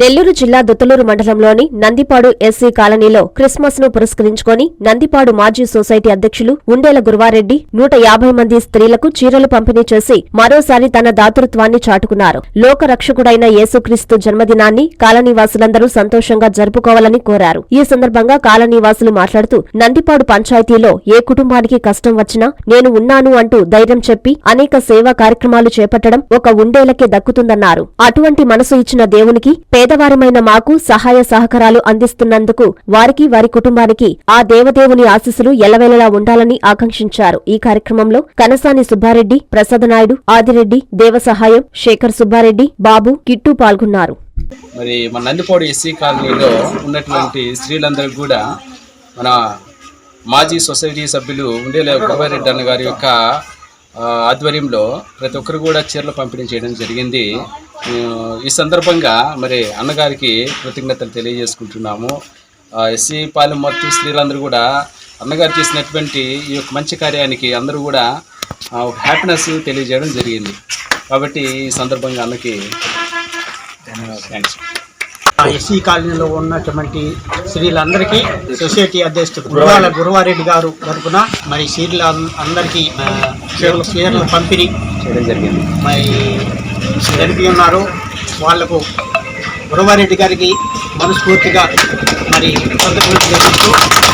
నెల్లూరు జిల్లా దుత్తలూరు మండలంలోని నందిపాడు ఎస్సీ కాలనీలో క్రిస్మస్ను పురస్కరించుకొని నందిపాడు మాజీ సొసైటీ అధ్యక్షులు ఉండేల గురువారెడ్డి నూట యాభై మంది స్త్రీలకు చీరలు పంపిణీ చేసి మరోసారి తన దాతృత్వాన్ని చాటుకున్నారు. లోకరక్షకుడైన యేసుక్రీస్తు జన్మదినాన్ని కాలనీవాసులందరూ సంతోషంగా జరుపుకోవాలని కోరారు. ఈ సందర్భంగా కాలనీవాసులు మాట్లాడుతూ నందిపాడు పంచాయతీలో ఏ కుటుంబానికి కష్టం వచ్చినా నేను ఉన్నాను అంటూ ధైర్యం చెప్పి అనేక సేవా కార్యక్రమాలు చేపట్టడం ఒక ఉండేలకే దక్కుతుందన్నారు. అటువంటి మనసు ఇచ్చిన దేవునికి పేదవారమైన మాకు సహాయ సహకారాలు అందిస్తున్నందుకు వారికి వారి కుటుంబానికి ఆ దేవదేవుని ఆశీస్సులు ఎల్లవేళలా ఉండాలని ఆకాంక్షించారు. ఈ కార్యక్రమంలో కనసాని సుబ్బారెడ్డి ప్రసాదనాయుడు ఆదిరెడ్డి దేవసహాయం శేఖర్ సుబ్బారెడ్డి బాబు కిట్టు పాల్గొన్నారు. మరి మన నందిపోడు ఎస్సీ కాలనీలో ఉన్నటువంటి స్త్రీలందరూ కూడా మన మాజీ సొసైటీ సభ్యులు ఉండేలే గురవారెడ్డి అన్న గారి యొక్క ఆధ్వర్యంలో ప్రతి ఒక్కరు కూడా చీరలు పంపిణీ చేయడం జరిగింది. ఈ సందర్భంగా మరి అన్నగారికి కృతజ్ఞతలు తెలియజేసుకుంటున్నాము. ఎస్సీ పాలెం మొత్తం స్త్రీలందరూ కూడా అన్నగారు చేసినటువంటి ఈ యొక్క మంచి కార్యానికి అందరూ కూడా ఒక హ్యాపీనెస్ తెలియజేయడం జరిగింది. కాబట్టి ఈ సందర్భంగా అన్నకి థ్యాంక్స్. ఎస్సీ కాలనీలో ఉన్నటువంటి స్త్రీలందరికీ సొసైటీ అధ్యక్షుడు గురువాల గురువారెడ్డి గారు తరపున మరి స్త్రీల అందరికీ చీరలు పంపిణీ. చేయడం జరిగింది. మరి జరిపి ఉన్నారు. వాళ్ళకు గురవారెడ్డి గారికి మనస్ఫూర్తిగా మరి కృతజ్ఞతలు